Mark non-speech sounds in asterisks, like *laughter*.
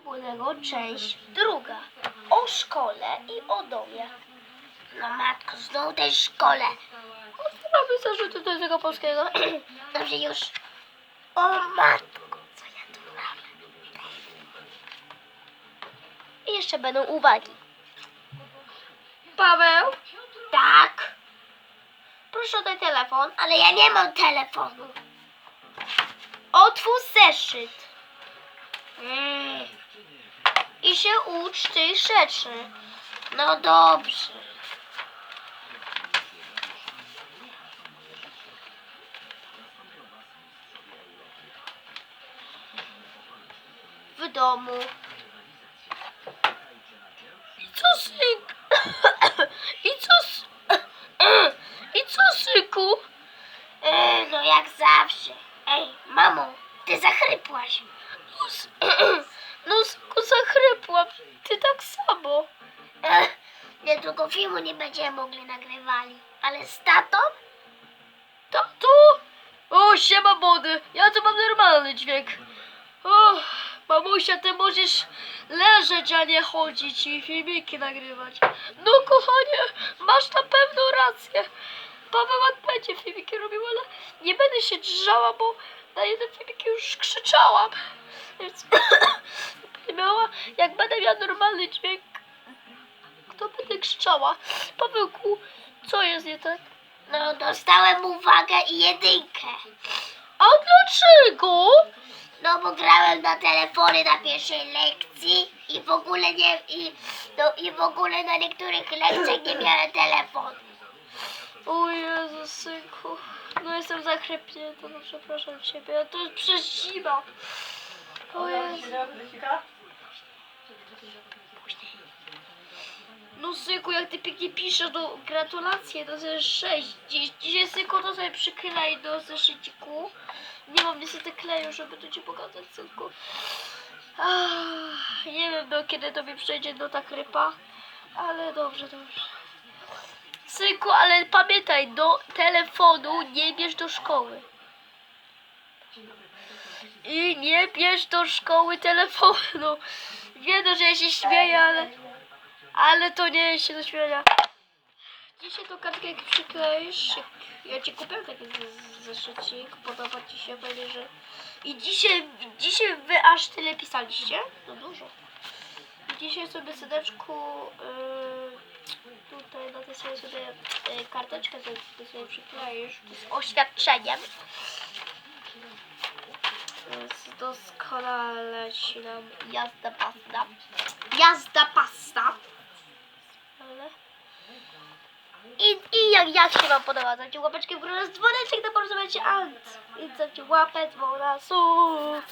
Młodego, część druga. O szkole i o domie. No matko, znowu tej szkole. Mamy zarzuty do języka polskiego. *clears throat* Dobrze już. O matko, co ja tu mam? I jeszcze będą uwagi. Paweł? Tak. Proszę oddaj telefon. Ale ja nie mam telefonu. Otwórz zeszyt. Mm. Się ucz tych rzeczy. No dobrze. W domu. I co syk? *coughs* I co. *coughs* I co syku? E, no jak zawsze. Ej, mamo, ty zachrypłaś. No, s- *coughs* no syku, zachrypłam. Ty tak samo. Ech, niedługo filmu nie będziemy mogli nagrywali. Ale z tatą? Tato? O, siema młody. Ja tu mam normalny dźwięk. O, mamusia, ty możesz leżeć, a nie chodzić i filmiki nagrywać. No kochanie, masz na pewno rację. Paweł będzie filmiki robił, ale nie będę się drzała, bo na jeden filmik już krzyczałam. Więc *coughs* miała, jak będę miała normalny dźwięk, to będę krzyczała. Pawełku, co jest nie tak? No, dostałem uwagę i jedynkę. A dlaczego? No bo grałem na telefonie na pierwszej lekcji i w ogóle nie i, no, i w ogóle na niektórych lekcjach nie miałem telefonu. O Jezu, synku. No jestem zachrypnięta, no przepraszam ciebie, a to jest przez zima. O Jezu. Jak ty pięknie piszesz, no gratulacje, to jest 6. Dziś, dzisiaj synku to sobie przyklej do zeszyciku. Nie mam niestety kleju, żeby tu ci pokazać, synku. Ach, nie wiem, do kiedy tobie przejdzie do ta krypa, ale dobrze, dobrze. Synku, ale pamiętaj, do telefonu nie bierz do szkoły. I nie bierz do szkoły telefonu. *laughs* Wiem, że ja się śmieję, ale... Ale to nie jest się do śmiania. Dzisiaj tą kartkę jak przykleisz, ja ci kupię taki zeszycik, podoba ci się, będzie, że... I dzisiaj, dzisiaj wy aż tyle pisaliście? No dużo. Dzisiaj sobie sydeczku yy, tutaj na tej sobie, sobie yy, karteczkę sobie, ty sobie przykleisz z oświadczeniem. Więc doskonale ci nam jazda pasta. Jazda pasta. I, I jak, jak się wam podoba, dajcie łapeczkę w górę z dzwoneczek, to porozmawiajcie ant. I dajcie łapę, dzwona, sub.